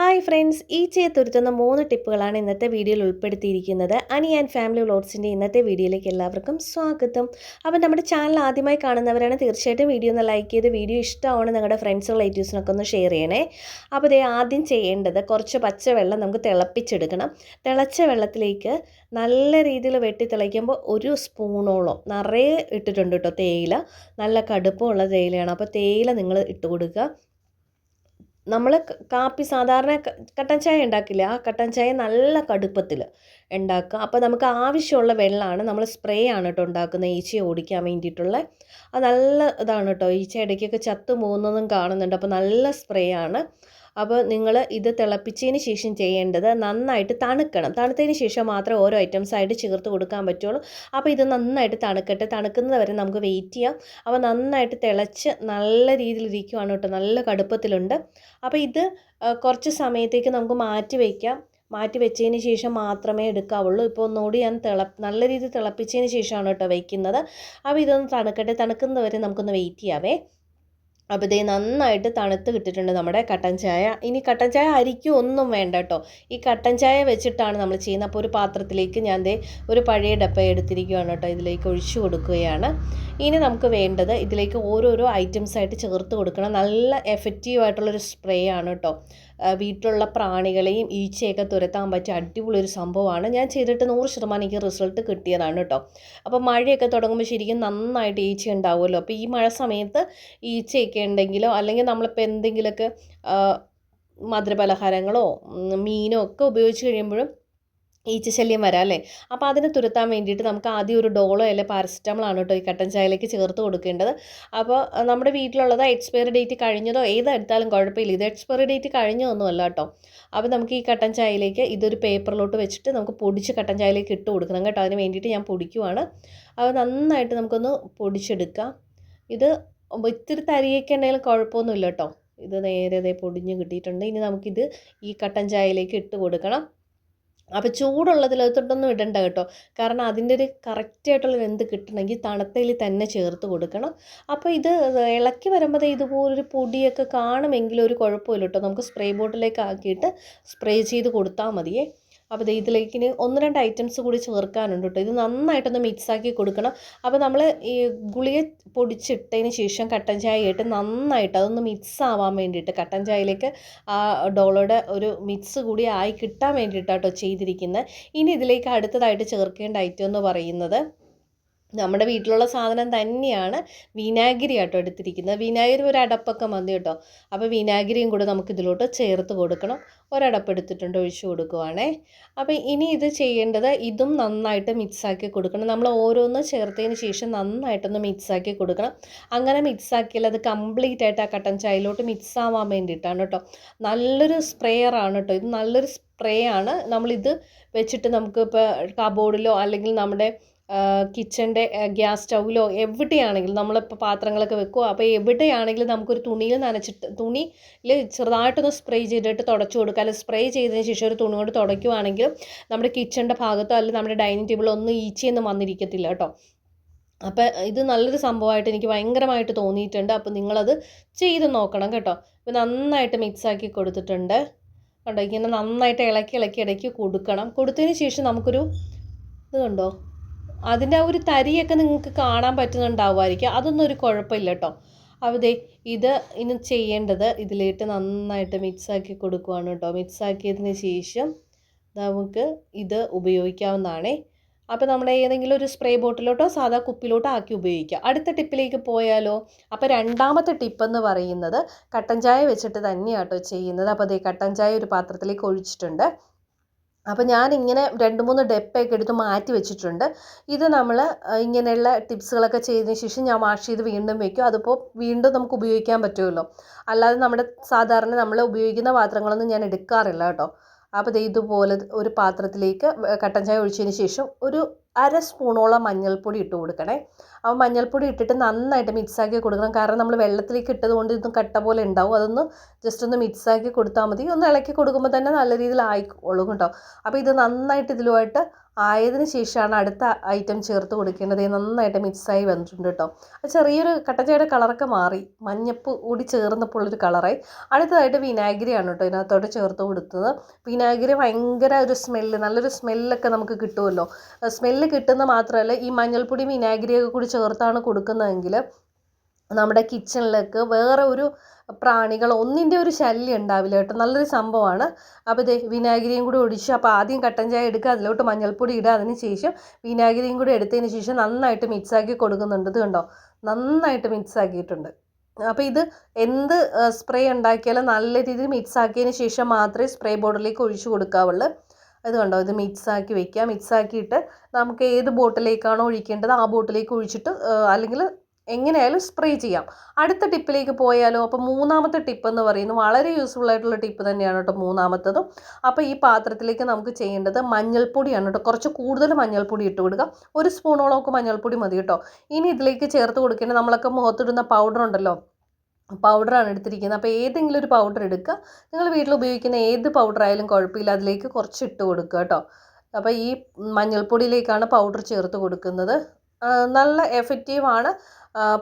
Hi friends ഈ തുരുത്തുന്ന മൂന്ന് ടിപ്പുകളാണ് ഇന്നത്തെ വീഡിയോയിൽ ഉൾപ്പെടുത്തിയിരിക്കുന്നത്. അനി ആൻഡ് ഫാമിലി വ്ലോഗ്സിന്റെ ഇന്നത്തെ വീഡിയോയിലേക്ക് എല്ലാവർക്കും സ്വാഗതം. അപ്പോൾ നമ്മുടെ ചാനൽ ആദ്യമായി കാണുന്നവരാണ് തീർച്ചയായിട്ടും വീഡിയോ ഒന്ന് ലൈക്ക് ചെയ്ത് വീഡിയോ ഇഷ്ടമാണ് നിങ്ങളുടെ ഫ്രണ്ട്സ് റിലേറ്റീവ്സിനൊക്കെ ഒന്ന് ഷെയർ ചെയ്യണേ. അപ്പോൾ ഇതേ ആദ്യം ചെയ്യേണ്ടത് കുറച്ച് പച്ചവെള്ളം നമുക്ക് തിളപ്പിച്ചെടുക്കണം. തിളച്ച വെള്ളത്തിലേക്ക് നല്ല രീതിയിൽ വെട്ടി തിളയ്ക്കുമ്പോൾ ഒരു സ്പൂണോളം നിറയെ ഇട്ടിട്ടുണ്ട് കേട്ടോ തേയില. നല്ല കടുപ്പമുള്ള തേയിലയാണ്. അപ്പോൾ തേയില നിങ്ങൾ ഇട്ട് കൊടുക്കുക നമ്മൾ കാപ്പി സാധാരണ കട്ടൻ ചായ ഉണ്ടാക്കില്ല? ആ കട്ടൻ ചായ നല്ല കടുപ്പത്തിൽ ഉണ്ടാക്കുക. അപ്പോൾ നമുക്ക് ആവശ്യമുള്ള വെള്ളമാണ് നമ്മൾ സ്പ്രേ ആണ് കേട്ടോ ഉണ്ടാക്കുന്നത് ഈച്ചയെ ഓടിക്കാൻ വേണ്ടിയിട്ടുള്ള. അത് നല്ല ഇതാണ് കേട്ടോ ഈച്ച ഇടയ്ക്കൊക്കെ ചത്തു പോകുന്നതും കാണുന്നുണ്ട്. അപ്പോൾ നല്ല സ്പ്രേ ആണ്. അപ്പോൾ നിങ്ങൾ ഇത് തിളപ്പിച്ചതിന് ശേഷം ചെയ്യേണ്ടത് നന്നായിട്ട് തണുക്കണം. തണുത്തതിന് ശേഷം മാത്രമേ ഓരോ ഐറ്റംസ് ആയിട്ട് ചേർത്ത് കൊടുക്കാൻ പറ്റുള്ളൂ. അപ്പോൾ ഇത് നന്നായിട്ട് തണുക്കട്ടെ. തണുക്കുന്നത് വരെ നമുക്ക് വെയിറ്റ് ചെയ്യാം. അപ്പോൾ നന്നായിട്ട് തിളച്ച് നല്ല രീതിയിൽ ഇരിക്കുവാണ് കേട്ടോ. നല്ല കടുപ്പത്തിലുണ്ട്. അപ്പോൾ ഇത് കുറച്ച് സമയത്തേക്ക് നമുക്ക് മാറ്റി വയ്ക്കാം മാറ്റി വെച്ചതിന് ശേഷം മാത്രമേ എടുക്കാവുള്ളൂ. ഇപ്പോൾ ഒന്നുകൂടി ഞാൻ തിള നല്ല രീതിയിൽ തിളപ്പിച്ചതിന് ശേഷമാണ് കേട്ടോ വയ്ക്കുന്നത് അപ്പോൾ ഇതൊന്ന് തണുക്കട്ടെ. തണുക്കുന്നവരെ നമുക്കൊന്ന് വെയിറ്റ് ചെയ്യാവേ. അപ്പോൾ ഇതേ നന്നായിട്ട് തണുത്ത് കിട്ടിയിട്ടുണ്ട് നമ്മുടെ കട്ടൻ ചായ. ഇനി കട്ടൻ ചായ അരിക്കും ഒന്നും വേണ്ട കേട്ടോ. ഈ കട്ടൻ ചായ വെച്ചിട്ടാണ് നമ്മൾ ചെയ്യുന്നത്. അപ്പോൾ ഒരു പാത്രത്തിലേക്ക് ഞാൻ ദേ ഒരു പഴയ ഡപ്പ എടുത്തിരിക്കുകയാണ് കേട്ടോ. ഇതിലേക്ക് ഒഴിച്ചു കൊടുക്കുകയാണ്. ഇനി നമുക്ക് വേണ്ടത് ഇതിലേക്ക് ഓരോരോ ഐറ്റംസ് ആയിട്ട് ചേർത്ത് കൊടുക്കണം. നല്ല എഫക്റ്റീവ് ആയിട്ടുള്ളൊരു സ്പ്രേ ആണ് കേട്ടോ. വീട്ടിലുള്ള പ്രാണികളെയും ഈച്ചയൊക്കെ തുരത്താൻ പറ്റിയ അടിപൊളി ഒരു സംഭവമാണ്. ഞാൻ ചെയ്തിട്ട് നൂറ് ശതമാനം എനിക്ക് റിസൾട്ട് കിട്ടിയതാണ് കേട്ടോ. അപ്പോൾ മഴയൊക്കെ തുടങ്ങുമ്പോൾ ശരിക്കും നന്നായിട്ട് ഈച്ച ഉണ്ടാവുമല്ലോ. അപ്പോൾ ഈ മഴ സമയത്ത് ഈച്ചയൊക്കെ ഉണ്ടെങ്കിലോ അല്ലെങ്കിൽ നമ്മളിപ്പോൾ എന്തെങ്കിലുമൊക്കെ മധുരപലഹാരങ്ങളോ മീനോ ഒക്കെ ഉപയോഗിച്ച് കഴിയുമ്പോഴും ഈച്ചശല്യം വരാം അല്ലേ? അപ്പോൾ അതിനെ തുരുത്താൻ വേണ്ടിയിട്ട് നമുക്ക് ആദ്യം ഒരു ഡോളോ അല്ലെ പാരസെറ്റമോളാണ് കേട്ടോ ഈ കട്ടൻ ചായയിലേക്ക് ചേർത്ത് കൊടുക്കേണ്ടത്. അപ്പോൾ നമ്മുടെ വീട്ടിലുള്ളത് എക്സ്പയറി ഡേറ്റ് കഴിഞ്ഞതോ ഏതെടുത്താലും കുഴപ്പമില്ല. ഇത് എക്സ്പയറി ഡേറ്റ് കഴിഞ്ഞതൊന്നുമല്ല കേട്ടോ. അപ്പോൾ നമുക്ക് ഈ കട്ടൻ ചായയിലേക്ക് ഇതൊരു പേപ്പറിലോട്ട് വെച്ചിട്ട് നമുക്ക് പൊടിച്ച് കട്ടൻ ചായയിലേക്ക് ഇട്ട് കൊടുക്കണം കേട്ടോ. അതിന് വേണ്ടിയിട്ട് ഞാൻ പൊടിക്കുവാണ്. അപ്പോൾ നന്നായിട്ട് നമുക്കൊന്ന് പൊടിച്ചെടുക്കാം. ഇത് ഇത്തിരി തരിയൊക്കെ ഉണ്ടെങ്കിലും കുഴപ്പമൊന്നുമില്ല കേട്ടോ. ഇത് നേരെ പൊടിഞ്ഞ് കിട്ടിയിട്ടുണ്ട്. ഇനി നമുക്കിത് ഈ കട്ടൻ ചായയിലേക്ക് ഇട്ട് കൊടുക്കണം. അപ്പോൾ തൊട്ടൊന്നും ഇടണ്ട കേട്ടോ. കാരണം അതിന്റെ ഒരു കറക്റ്റായിട്ടുള്ള വെന്ത് കിട്ടണമെങ്കിൽ തണുത്തയിൽ തന്നെ ചേർത്ത് കൊടുക്കണം. അപ്പോൾ ഇത് ഇളക്കി വരുമ്പോൾ ഇതുപോലൊരു പൊടിയൊക്കെ കാണുമെങ്കിലും ഒരു കുഴപ്പമില്ല കേട്ടോ. നമുക്ക് സ്പ്രേ ബോട്ടിലേക്ക് ആക്കിയിട്ട് സ്പ്രേ ചെയ്ത് കൊടുത്താൽ മതിയേ. അപ്പോൾ ഇതിലേക്ക് ഇനി ഒന്ന് രണ്ട് ഐറ്റംസ് കൂടി ചേർക്കാനുണ്ട് കേട്ടോ ഇത് നന്നായിട്ടൊന്ന് മിക്സാക്കി കൊടുക്കണം. അപ്പോൾ നമ്മൾ ഈ ഗുളിക പൊടിച്ചിട്ടതിന് ശേഷം കട്ടൻ ചായ ഇട്ട് നന്നായിട്ട് അതൊന്ന് മിക്സ് ആവാൻ വേണ്ടിയിട്ട് കട്ടൻ ചായയിലേക്ക് ആ ഡോളോയുടെ ഒരു മിക്സ് കൂടി ആയി കിട്ടാൻ വേണ്ടിയിട്ടാട്ടോ ചെയ്തിരിക്കുന്നത് ഇനി ഇതിലേക്ക് അടുത്തതായിട്ട് ചേർക്കേണ്ട ഐറ്റം എന്ന് പറയുന്നത് നമ്മുടെ വീട്ടിലുള്ള സാധനം തന്നെയാണ് വിനാഗിരി ആട്ടോ എടുത്തിരിക്കുന്നത്. വിനാഗിരി ഒരു അടപ്പൊക്കെ മതി കേട്ടോ. അപ്പോൾ വിനാഗിരിയും കൂടെ നമുക്ക് ഇതിലോട്ട് ചേർത്ത് കൊടുക്കണം. ഒരടപ്പ് എടുത്തിട്ടുണ്ട് ഒഴിച്ചു കൊടുക്കുവാണേ. അപ്പോൾ ഇനി ഇത് ചെയ്യേണ്ടത് ഇതും നന്നായിട്ട് മിക്സാക്കി കൊടുക്കണം. നമ്മൾ ഓരോന്ന് ചേർത്തതിന് ശേഷം നന്നായിട്ടൊന്ന് മിക്സാക്കി കൊടുക്കണം. അങ്ങനെ മിക്സാക്കിയാൽ അത് കംപ്ലീറ്റ് ആയിട്ട് ആ കട്ടൻ ചായയിലോട്ട് മിക്സ് ആവാൻ വേണ്ടിയിട്ടാണ് കേട്ടോ. നല്ലൊരു സ്പ്രേയറാണ് കേട്ടോ. ഇത് നല്ലൊരു സ്പ്രേ ആണ്. നമ്മളിത് വെച്ചിട്ട് നമുക്ക് ഇപ്പോൾ കബോർഡിലോ അല്ലെങ്കിൽ നമ്മുടെ കിച്ചന്റെ ഗ്യാസ് സ്റ്റൗവിലോ എവിടെയാണെങ്കിലും നമ്മളിപ്പോൾ പാത്രങ്ങളൊക്കെ വെക്കുക അപ്പോൾ എവിടെയാണെങ്കിലും നമുക്കൊരു തുണിയിൽ നനച്ചിട്ട് തുണിയിൽ ചെറുതായിട്ടൊന്ന് സ്പ്രേ ചെയ്തിട്ട് തുടച്ചു കൊടുക്കുക. അല്ലെങ്കിൽ സ്പ്രേ ചെയ്തതിന് ശേഷം ഒരു തുണി കൊണ്ട് തുടയ്ക്കുവാണെങ്കിൽ നമ്മുടെ കിച്ചന്റെ ഭാഗത്തോ അല്ലെങ്കിൽ നമ്മുടെ ഡൈനിങ് ടേബിളോ ഒന്നും ഈച്ചയൊന്നും വന്നിരിക്കത്തില്ല കേട്ടോ. അപ്പോൾ ഇത് നല്ലൊരു സംഭവമായിട്ട് എനിക്ക് ഭയങ്കരമായിട്ട് തോന്നിയിട്ടുണ്ട്. അപ്പോൾ നിങ്ങളത് ചെയ്ത് നോക്കണം കേട്ടോ. ഇപ്പോൾ നന്നായിട്ട് മിക്സാക്കി കൊടുത്തിട്ടുണ്ട്. കണ്ടോ? ഇങ്ങനെ നന്നായിട്ട് ഇളക്കി ഇളക്കി ഇടയ്ക്ക് കൊടുക്കണം. കൊടുത്തതിന് ശേഷം നമുക്കൊരു ഇത് കണ്ടോ? അതിന്റെ ആ ഒരു തരിയൊക്കെ നിങ്ങൾക്ക് കാണാൻ പറ്റുന്നുണ്ടാവുമായിരിക്കും. അതൊന്നും ഒരു കുഴപ്പമില്ല കേട്ടോ അവിടെ ഇത് ഇനി ചെയ്യേണ്ടത് ഇതിലേട്ട് നന്നായിട്ട് മിക്സാക്കി കൊടുക്കുവാണ് കേട്ടോ മിക്സാക്കിയതിന് ശേഷം നമുക്ക് ഇത് ഉപയോഗിക്കാവുന്നതാണേ. അപ്പോൾ നമ്മൾ ഏതെങ്കിലും ഒരു സ്പ്രേ ബോട്ടിലോട്ടോ സാധാ കുപ്പിലോട്ടോ ആക്കി ഉപയോഗിക്കുക അടുത്ത ടിപ്പിലേക്ക് പോയാലോ? അപ്പോൾ രണ്ടാമത്തെ ടിപ്പ് എന്ന് പറയുന്നത് കട്ടൻ ചായ വെച്ചിട്ട് തന്നെയാട്ടോ ചെയ്യുന്നത്. അപ്പോൾ ദേ കട്ടൻ ചായ ഒരു പാത്രത്തിലേക്ക് ഒഴിച്ചിട്ടുണ്ട്. അപ്പോൾ ഞാനിങ്ങനെ രണ്ട് മൂന്ന് ഡെപ്പയൊക്കെ എടുത്ത് മാറ്റി വെച്ചിട്ടുണ്ട്. ഇത് നമ്മൾ ഇങ്ങനെയുള്ള ടിപ്സുകളൊക്കെ ചെയ്തതിന് ശേഷം ഞാൻ വാഷ് ചെയ്ത് വീണ്ടും വെക്കും. അതിപ്പോൾ വീണ്ടും നമുക്ക് ഉപയോഗിക്കാൻ പറ്റുമല്ലോ. അല്ലാതെ നമ്മുടെ സാധാരണ നമ്മൾ ഉപയോഗിക്കുന്ന പാത്രങ്ങളൊന്നും ഞാൻ എടുക്കാറില്ല കേട്ടോ. അപ്പോൾ ദേ ഇതുപോലെ ഒരു പാത്രത്തിലേക്ക് കട്ടൻ ചായ ഒഴിച്ചതിന് ശേഷം ഒരു അര സ്പൂണോളം മഞ്ഞൾപ്പൊടി ഇട്ട് കൊടുക്കണേ. ആ മഞ്ഞൾപ്പൊടി ഇട്ടിട്ട് നന്നായിട്ട് മിക്സാക്കി കൊടുക്കണം. കാരണം നമ്മൾ വെള്ളത്തിലേക്ക് ഇട്ടത് കൊണ്ട് ഇതും കട്ട പോലെ ഉണ്ടാവും. അതൊന്ന് ജസ്റ്റ് ഒന്ന് മിക്സാക്കി കൊടുത്താൽ മതി. ഒന്ന് ഇളക്കി കൊടുക്കുമ്പോൾ തന്നെ നല്ല രീതിയിൽ ആയിക്കോളും കേട്ടോ. അപ്പോൾ ഇത് നന്നായിട്ട് ഇതിലുമായിട്ട് ആയതിനു ശേഷമാണ് അടുത്ത ഐറ്റം ചേർത്ത് കൊടുക്കേണ്ടത്. നന്നായിട്ട് മിക്സായി വന്നിട്ടുണ്ട് കേട്ടോ. ചെറിയൊരു കട്ടച്ചയുടെ കളറൊക്കെ മാറി. മഞ്ഞപ്പ് കൂടി ചേർന്നപ്പോൾ ഉള്ളൊരു കളറായി അടുത്തതായിട്ട് വിനാഗിരിയാണ് കേട്ടോ ഇതിനകത്തോട്ട് ചേർത്ത് കൊടുത്തത്. വിനാഗിരി ഭയങ്കര ഒരു സ്മെല്ല് നല്ലൊരു സ്മെല്ലൊക്കെ നമുക്ക് കിട്ടുമല്ലോ. സ്മെല്ല് കിട്ടുന്ന മാത്രമല്ല ഈ മഞ്ഞൾപ്പൊടി വിനാഗിരിയൊക്കെ കൂടി ചേർത്താണ് കൊടുക്കുന്നതെങ്കിൽ നമ്മുടെ കിച്ചണിലേക്ക് വേറെ ഒരു പ്രാണികൾ ഒന്നിന്റെ ഒരു ശല്യം ഉണ്ടാവില്ല കേട്ടോ. നല്ലൊരു സംഭവമാണ്. അപ്പോൾ ഇത് വിനാഗിരിയും കൂടി ഒഴിച്ച് അപ്പോൾ ആദ്യം കട്ടൻ ചായ എടുക്കുക അതിലോട്ട് മഞ്ഞൾപ്പൊടി ഇടുക അതിന് ശേഷം വിനാഗിരിയും കൂടി എടുത്തതിന് ശേഷം നന്നായിട്ട് മിക്സാക്കി കൊടുക്കുന്നുണ്ട്. ഇത് കണ്ടോ? നന്നായിട്ട് മിക്സാക്കിയിട്ടുണ്ട് അപ്പോൾ ഇത് എന്ത് സ്പ്രേ ഉണ്ടാക്കിയാലും നല്ല രീതിയിൽ മിക്സാക്കിയതിന് ശേഷം മാത്രമേ സ്പ്രേ ബോട്ടിലേക്ക് ഒഴിച്ചു കൊടുക്കാവുള്ളൂ. ഇത് കണ്ടോ? ഇത് മിക്സാക്കി വെക്കുക. മിക്സാക്കിയിട്ട് നമുക്ക് ഏത് ബോട്ടിലേക്കാണോ ഒഴിക്കേണ്ടത് ആ ബോട്ടിലേക്ക് ഒഴിച്ചിട്ട് അല്ലെങ്കിൽ എങ്ങനെയായാലും സ്പ്രേ ചെയ്യാം. അടുത്ത ടിപ്പിലേക്ക് പോയാലോ അപ്പോൾ മൂന്നാമത്തെ ടിപ്പ് എന്ന് പറയുന്നത് വളരെ യൂസ്ഫുൾ ആയിട്ടുള്ള ടിപ്പ് തന്നെയാണ് കേട്ടോ മൂന്നാമത്തതും. അപ്പോൾ ഈ പാത്രത്തിലേക്ക് നമുക്ക് ചെയ്യേണ്ടത് മഞ്ഞൾപ്പൊടിയാണ് കേട്ടോ. കുറച്ച് കൂടുതൽ മഞ്ഞൾപ്പൊടി ഇട്ട് കൊടുക്കുക. ഒരു സ്പൂണോളമൊക്കെ മഞ്ഞൾപ്പൊടി മതി കേട്ടോ. ഇനി ഇതിലേക്ക് ചേർത്ത് കൊടുക്കേണ്ടത് നമ്മളൊക്കെ മുഖത്തിടുന്ന പൗഡർ ഉണ്ടല്ലോ. പൗഡറാണ് എടുത്തിരിക്കുന്നത്. അപ്പോൾ ഏതെങ്കിലും ഒരു പൗഡർ എടുക്കുക. നിങ്ങൾ വീട്ടിൽ ഉപയോഗിക്കുന്ന ഏത് പൗഡർ ആയാലും കുഴപ്പമില്ല. അതിലേക്ക് കുറച്ച് ഇട്ട് കൊടുക്കുക കേട്ടോ. അപ്പോൾ ഈ മഞ്ഞൾപ്പൊടിയിലേക്കാണ് പൗഡർ ചേർത്ത് കൊടുക്കുന്നത്. നല്ല എഫക്റ്റീവാണ്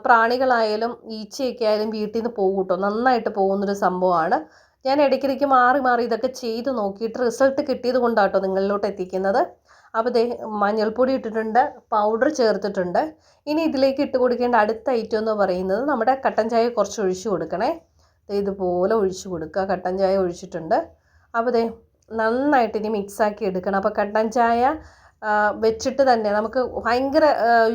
പ്രാണികളായാലും ഈച്ചയൊക്കെ ആയാലും വീട്ടിൽ നിന്ന് പോകും കേട്ടോ നന്നായിട്ട് പോകുന്നൊരു സംഭവമാണ്. ഞാൻ ഇടയ്ക്കിടയ്ക്ക് മാറി മാറി ഇതൊക്കെ ചെയ്ത് നോക്കിയിട്ട് റിസൾട്ട് കിട്ടിയത് കൊണ്ടാട്ടോ നിങ്ങളിലോട്ട് എത്തിക്കുന്നത്. അപ്പോൾ ദേ മഞ്ഞൾപ്പൊടി ഇട്ടിട്ടുണ്ട് പൗഡർ ചേർത്തിട്ടുണ്ട്. ഇനി ഇതിലേക്ക് ഇട്ട് കൊടുക്കേണ്ട അടുത്ത ഐറ്റം എന്ന് പറയുന്നത് നമ്മുടെ കട്ടൻ ചായ കുറച്ച് ഒഴിച്ച് കൊടുക്കണേ. ഇതുപോലെ ഒഴിച്ച് കൊടുക്കുക. കട്ടൻ ചായ ഒഴിച്ചിട്ടുണ്ട്. അപ്പോൾ ദേ നന്നായിട്ട് ഇനി മിക്സാക്കി എടുക്കണം. അപ്പോൾ കട്ടൻ ചായ വെച്ചിട്ട് തന്നെ നമുക്ക് ഭയങ്കര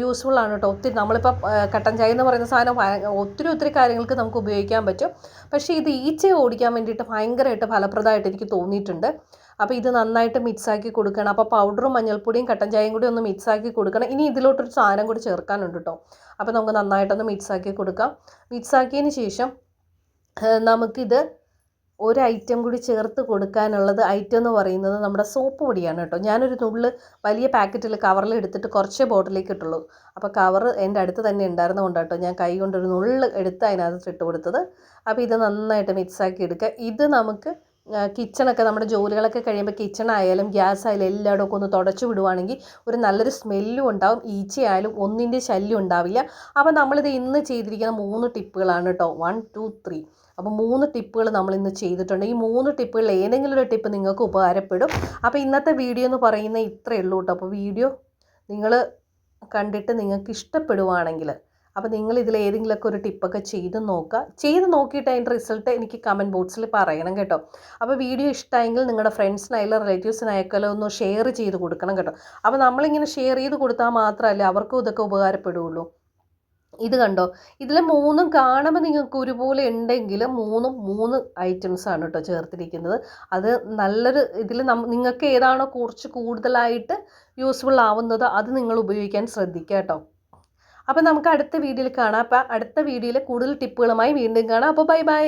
യൂസ്ഫുൾ ആണ് കേട്ടോ ഒത്തിരി നമ്മളിപ്പോൾ കട്ടൻ ചായ എന്ന് പറയുന്ന സാധനം ഒത്തിരി ഒത്തിരി കാര്യങ്ങൾക്ക് നമുക്ക് ഉപയോഗിക്കാൻ പറ്റും. പക്ഷേ ഇത് ഈച്ചയെ ഓടിക്കാൻ വേണ്ടിയിട്ട് ഭയങ്കരമായിട്ട് ഫലപ്രദമായിട്ട് എനിക്ക് തോന്നിയിട്ടുണ്ട്. അപ്പോൾ ഇത് നന്നായിട്ട് മിക്സാക്കി കൊടുക്കണം. അപ്പോൾ പൗഡറും മഞ്ഞൾപ്പൊടിയും കട്ടൻ ചായയും കൂടി ഒന്ന് മിക്സാക്കി കൊടുക്കണം. ഇനി ഇതിലോട്ടൊരു സാധനം കൂടി ചേർക്കാനുണ്ട് കേട്ടോ അപ്പോൾ നമുക്ക് നന്നായിട്ടൊന്ന് മിക്സാക്കി കൊടുക്കാം. മിക്സാക്കിയതിന് ശേഷം നമുക്കിത് ഒരു ഐറ്റം കൂടി ചേർത്ത് കൊടുക്കാനുള്ളത് ഐറ്റം എന്ന് പറയുന്നത് നമ്മുടെ സോപ്പ് പൊടിയാണ് കേട്ടോ. ഞാനൊരു നുള്ള് വലിയ പാക്കറ്റിൽ കവറിൽ എടുത്തിട്ട് കുറച്ചേ ബോട്ടിലേക്ക് ഇട്ടുള്ളൂ. അപ്പോൾ കവർ എന്റെ അടുത്ത് തന്നെ ഉണ്ടായിരുന്ന കൊണ്ട് കേട്ടോ ഞാൻ കൈ കൊണ്ടൊരു നുള്ള് എടുത്ത് അതിനകത്ത് ഇട്ട് കൊടുത്തത്. അപ്പോൾ ഇത് നന്നായിട്ട് മിക്സാക്കി എടുക്കുക. ഇത് നമുക്ക് കിച്ചണൊക്കെ നമ്മുടെ ജോലികളൊക്കെ കഴിയുമ്പോൾ കിച്ചണായാലും ഗ്യാസ് ആയാലും എല്ലായിടും ഒക്കെ ഒന്ന് തുടച്ചു വിടുവാണെങ്കിൽ ഒരു നല്ലൊരു സ്മെല്ലും ഉണ്ടാവും ഈച്ചയായാലും ഒന്നിന്റെ ശല്യം ഉണ്ടാവില്ല. അപ്പോൾ നമ്മളിത് ഇന്ന് ചെയ്തിരിക്കുന്ന മൂന്ന് ടിപ്പുകളാണ് കേട്ടോ. വൺ ടു ത്രീ അപ്പോൾ മൂന്ന് ടിപ്പുകൾ നമ്മൾ ഇന്ന് ചെയ്തിട്ടുണ്ട്. ഈ മൂന്ന് ടിപ്പുകളിൽ ഏതെങ്കിലും ഒരു ടിപ്പ് നിങ്ങൾക്ക് ഉപകാരപ്പെടും. അപ്പോൾ ഇന്നത്തെ വീഡിയോ എന്ന് പറയുന്നത് ഇത്രയേ ഉള്ളൂ കേട്ടോ. അപ്പോൾ വീഡിയോ നിങ്ങൾ കണ്ടിട്ട് നിങ്ങൾക്ക് ഇഷ്ടപ്പെടുവാണെങ്കിൽ അപ്പോൾ നിങ്ങൾ ഇതിൽ ഏതെങ്കിലുമൊക്കെ ഒരു ടിപ്പൊക്കെ ചെയ്ത് നോക്കുക. ചെയ്ത് നോക്കിയിട്ട് അതിന്റെ റിസൾട്ട് എനിക്ക് കമന്റ് ബോക്സിൽ പറയണം കേട്ടോ. അപ്പോൾ വീഡിയോ ഇഷ്ടമായെങ്കിൽ നിങ്ങളുടെ ഫ്രണ്ട്സിനായാലും റിലേറ്റീവ്സിനായാലും ഒന്ന് ഷെയർ ചെയ്ത് കൊടുക്കണം കേട്ടോ. അപ്പോൾ നമ്മളിങ്ങനെ ഷെയർ ചെയ്ത് കൊടുത്താൽ മാത്രമല്ല അവർക്കും ഇതൊക്കെ ഉപകാരപ്പെടുകയുള്ളൂ. ഇത് കണ്ടോ? ഇതിൽ മൂന്നും കാണുമ്പോൾ നിങ്ങൾക്ക് ഒരുപോലെ ഉണ്ടെങ്കിൽ മൂന്നും മൂന്ന് ഐറ്റംസ് ആണ് കേട്ടോ ചേർത്തിരിക്കുന്നത്. അത് നല്ലൊരു ഇതിൽ നിങ്ങൾക്ക് ഏതാണോ കുറച്ച് കൂടുതലായിട്ട് യൂസ്ഫുൾ ആവുന്നത് അത് നിങ്ങൾ ഉപയോഗിക്കാൻ ശ്രദ്ധിക്കുക കേട്ടോ അപ്പോൾ നമുക്ക് അടുത്ത വീഡിയോയിൽ കാണാം. അപ്പോൾ അടുത്ത വീഡിയോയിൽ കൂടുതൽ ടിപ്പുകളുമായി വീണ്ടും കാണാം. അപ്പോൾ ബൈ ബൈ